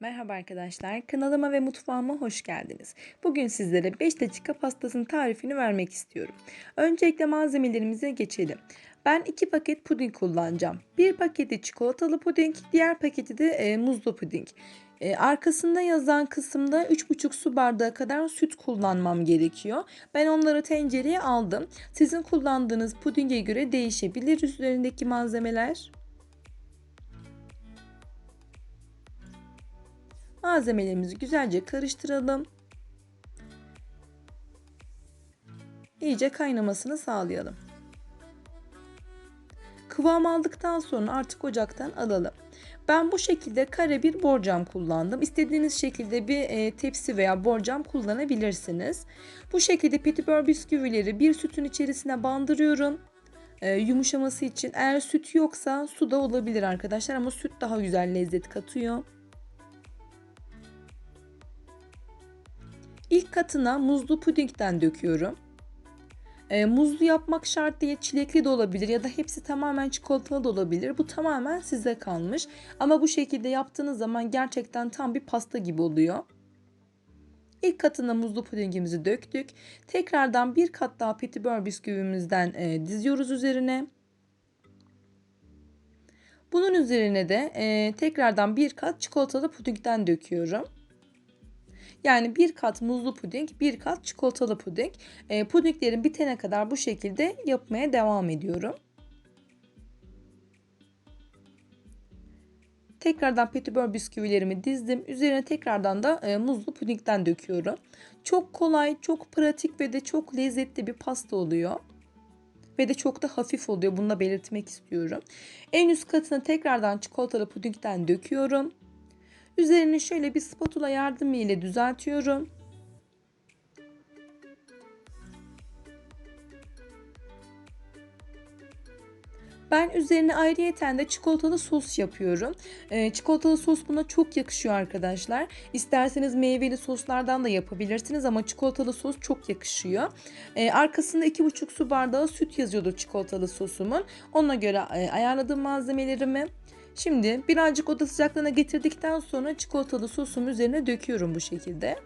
Merhaba arkadaşlar, kanalıma ve mutfağıma hoş geldiniz. Bugün sizlere 5 dakika pastasının tarifini vermek istiyorum. Öncelikle malzemelerimize geçelim. Ben 2 paket puding kullanacağım. Bir paketi çikolatalı puding, diğer paketi de e, muzlu puding. E, arkasında yazan kısımda 3,5 su bardağı kadar süt kullanmam gerekiyor. Ben onları tencereye aldım. Sizin kullandığınız pudinge göre değişebilir üzerindeki malzemeler. Malzemelerimizi güzelce karıştıralım. İyice kaynamasını sağlayalım. Kıvam aldıktan sonra artık ocaktan alalım. Ben bu şekilde kare bir borcam kullandım. İstediğiniz şekilde bir e, tepsi veya borcam kullanabilirsiniz. Bu şekilde petibör bisküvileri bir sütün içerisine bandırıyorum. E, yumuşaması için eğer süt yoksa su da olabilir arkadaşlar ama süt daha güzel lezzet katıyor. İlk katına muzlu pudingden döküyorum. E, muzlu yapmak şart değil, çilekli de olabilir ya da hepsi tamamen çikolatalı da olabilir. Bu tamamen size kalmış. Ama bu şekilde yaptığınız zaman gerçekten tam bir pasta gibi oluyor. İlk katına muzlu pudingimizi döktük. Tekrardan bir kat daha petibör bisküvimizden e, diziyoruz üzerine. Bunun üzerine de e, tekrardan bir kat çikolatalı pudingden döküyorum. Yani bir kat muzlu puding, bir kat çikolatalı puding. E, pudinglerin bitene kadar bu şekilde yapmaya devam ediyorum. Tekrardan petibör bisküvilerimi dizdim. Üzerine tekrardan da e, muzlu pudingden döküyorum. Çok kolay, çok pratik ve de çok lezzetli bir pasta oluyor. Ve de çok da hafif oluyor. Bunu da belirtmek istiyorum. En üst katına tekrardan çikolatalı pudingden döküyorum. Üzerini şöyle bir spatula yardımı ile düzeltiyorum. Ben üzerine ayrıyeten de çikolatalı sos yapıyorum. Ee, çikolatalı sos buna çok yakışıyor arkadaşlar. İsterseniz meyveli soslardan da yapabilirsiniz ama çikolatalı sos çok yakışıyor. Ee, arkasında 2,5 su bardağı süt yazıyordu çikolatalı sosumun. Ona göre e, ayarladığım malzemelerimi Şimdi birazcık oda sıcaklığına getirdikten sonra çikolatalı sosumu üzerine döküyorum bu şekilde.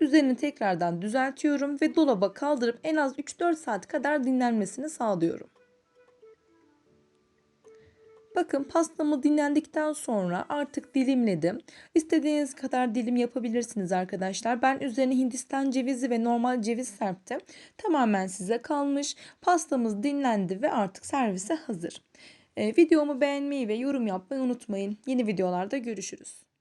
Üzerini tekrardan düzeltiyorum ve dolaba kaldırıp en az 3-4 saat kadar dinlenmesini sağlıyorum. Bakın pastamı dinlendikten sonra artık dilimledim. İstediğiniz kadar dilim yapabilirsiniz arkadaşlar. Ben üzerine hindistan cevizi ve normal ceviz serptim. Tamamen size kalmış. Pastamız dinlendi ve artık servise hazır. Ee, videomu beğenmeyi ve yorum yapmayı unutmayın. Yeni videolarda görüşürüz.